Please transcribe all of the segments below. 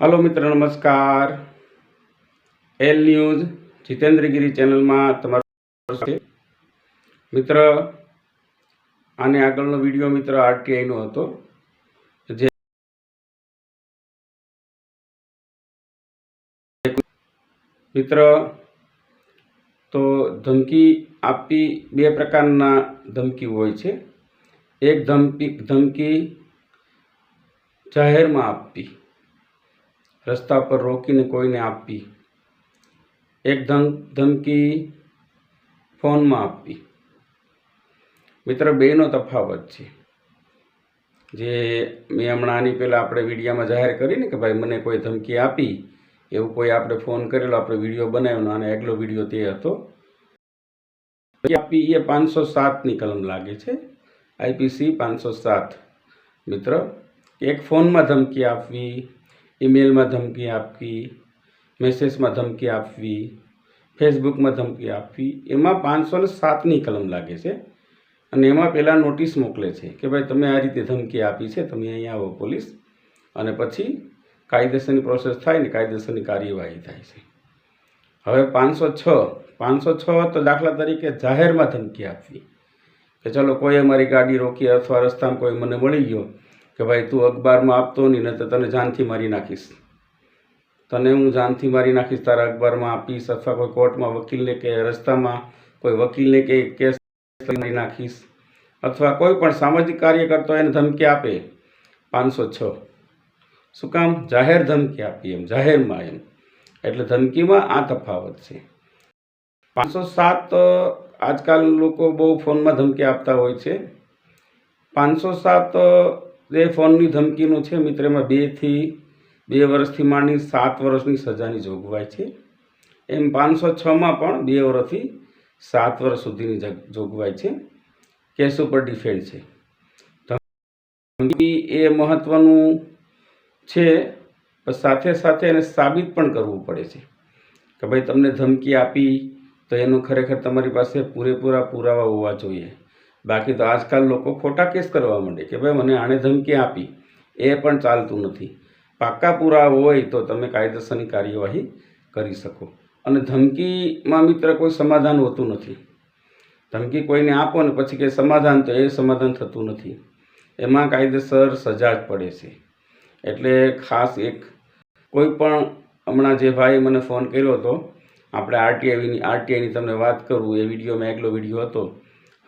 Hello મિત્ર, નમસ્કાર. L news Jitendragiri ચેનલમાં તમારું છે. મિત્ર, આને આગળનો વીડિયો મિત્ર આરટીઆઈનો હતો, જે મિત્ર, તો ધમકી આપવી બે પ્રકારના ધમકી હોય છે. એક ધમકી ધમકી જાહેરમાં આપવી રસ્તા પર રોકીને કોઈને આપવી. એક ધમ ધમકી ફોનમાં આપવી. મિત્ર, બેનો તફાવત છે. જે મેં હમણાં આની પહેલાં આપણે વિડીયામાં જાહેર કરીને કે ભાઈ મને કોઈ ધમકી આપી, એવું કોઈ આપણે ફોન કરેલો, આપણે વીડિયો બનાવ્યો અને આગલો વીડિયો તે હતો. આપી, એ પાંચસો સાતની કલમ લાગે છે. આઈપીસી પાંચસો સાત. મિત્ર, એક ફોનમાં ધમકી આપવી ઈમેલમાં ધમકી આપવી મેસેજમાં ધમકી આપવી ફેસબુકમાં ધમકી આપવી, એમાં પાંચસો ને સાતની કલમ લાગે છે. અને એમાં પહેલાં નોટિસ મોકલે છે કે ભાઈ તમે આ રીતે ધમકી આપી છે, તમે અહીંયા આવો પોલીસ. અને પછી કાયદેસરની પ્રોસેસ થાય ને કાયદેસરની કાર્યવાહી થાય છે. હવે પાંચસો છ પાંચસો છ તો દાખલા તરીકે જાહેરમાં ધમકી આપવી. કે ચલો કોઈ અમારી ગાડી રોકી અથવા રસ્તામાં કોઈ મને મળી ગયો કે ભાઈ તું અખબારમાં આપતો નહીં ને તો તને જાનથી મારી નાખીશ. તને હું જાનથી મારી નાખીશ, તારા અખબારમાં આપીશ અથવા કોઈ કોર્ટમાં વકીલને કે રસ્તામાં કોઈ વકીલને કે કેસ મારી નાખીશ. અથવા કોઈ પણ સામાજિક કાર્ય કરતો એને ધમકી આપે. પાંચસો છ. શું કામ? જાહેર ધમકી આપી એમ, જાહેરમાં એમ. એટલે ધમકીમાં આ તફાવત છે. પાંચસો સાત આજકાલ લોકો બહુ ફોનમાં ધમકી આપતા હોય છે. પાંચસો સાત એ ફોનની ધમકીનું છે મિત્ર એમાં બેથી બે વર્ષથી માંડી સાત વર્ષની સજાની જોગવાઈ છે. એમ પાંચસો છમાં પણ બે વર્ષથી સાત વર્ષ સુધીની જગ- જોગવાઈ છે. કેસ ઉપર ડિફેન્ડ છે. ધમકી એ મહત્ત્વનું છે સાથે સાથે એને સાબિત પણ કરવું પડે છે. કે ભાઈ, તમને ધમકી આપી તો એનું ખરેખર તમારી પાસે પૂરેપૂરા પુરાવા હોવા જોઈએ. બાકી તો આજકાલ લોકો ખોટા કેસ કરવા માંડે કે ભાઈ મને આણે ધમકી આપી, એ પણ ચાલતું નથી. પાક્કા પુરાવા હોય તો તમે કાયદેસરની કાર્યવાહી કરી શકો. અને ધમકીમાં મિત્ર કોઈ સમાધાન હોતું નથી. ધમકી કોઈને આપો ને પછી કે સમાધાન તો એ સમાધાન થતું નથી. એમાં કાયદેસર સજા જ પડે છે. એટલે ખાસ એક કોઈ પણ હમણાં જે ભાઈ મને ફોન કર્યો હતો આપણે આરટીઆઈની આરટીઆઈની તમને વાત કરું, એ વિડીયોમાં એકલો વીડિયો હતો.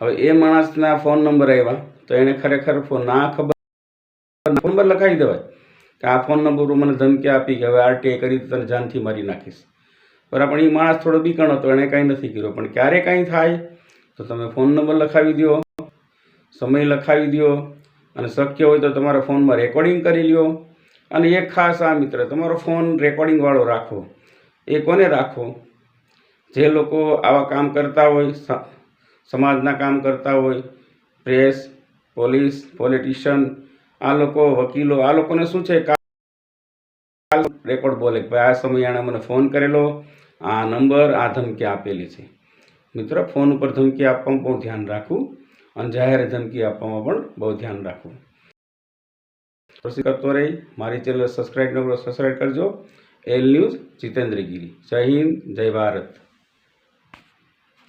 હવે એ માણસના ફોન નંબર આવ્યા તો એણે ખરેખર ફોન ના ખબર ફોન નંબર લખાવી દેવાય કે આ ફોન નંબર મને ધમકી આપી કે હવે આરટીઆઈ કરી તને જાનથી મારી નાખીશ. બરાબર એ માણસ થોડો બીકણ હતો એણે કાંઈ નથી કર્યો. પણ ક્યારે કાંઈ થાય તો તમે ફોન નંબર લખાવી દો, સમય લખાવી દો, અને શક્ય હોય તો તમારા ફોનમાં રેકોર્ડિંગ કરી લ્યો. અને એક ખાસ આ મિત્ર, તમારો ફોન રેકોર્ડિંગવાળો રાખો. એ કોને રાખો? જે લોકો આવા કામ કરતા હોય સમાજના કામ કરતા હોય પ્રેસ પોલીસ પોલિટિશિયન આ લોકો, વકીલો, આ લોકોને શું છે? કાલ રેકોર્ડ બોલે ભાઈ આ સમયે આણે મને ફોન કરેલો, આ નંબર આ ધમકી આપેલી છે. મિત્રો ફોન ઉપર ધમકી આપવામાં બહુ ધ્યાન રાખવું અને જાહેર ધમકી આપવામાં પણ બહુ ધ્યાન રાખવું. પ્રસિદ્ધ કરતો રહી, મારી ચેનલ સબસ્ક્રાઈબ ન કરો સબસ્ક્રાઈબ કરજો. L news Jitendragiri. જય હિન્દ, જય ભારત.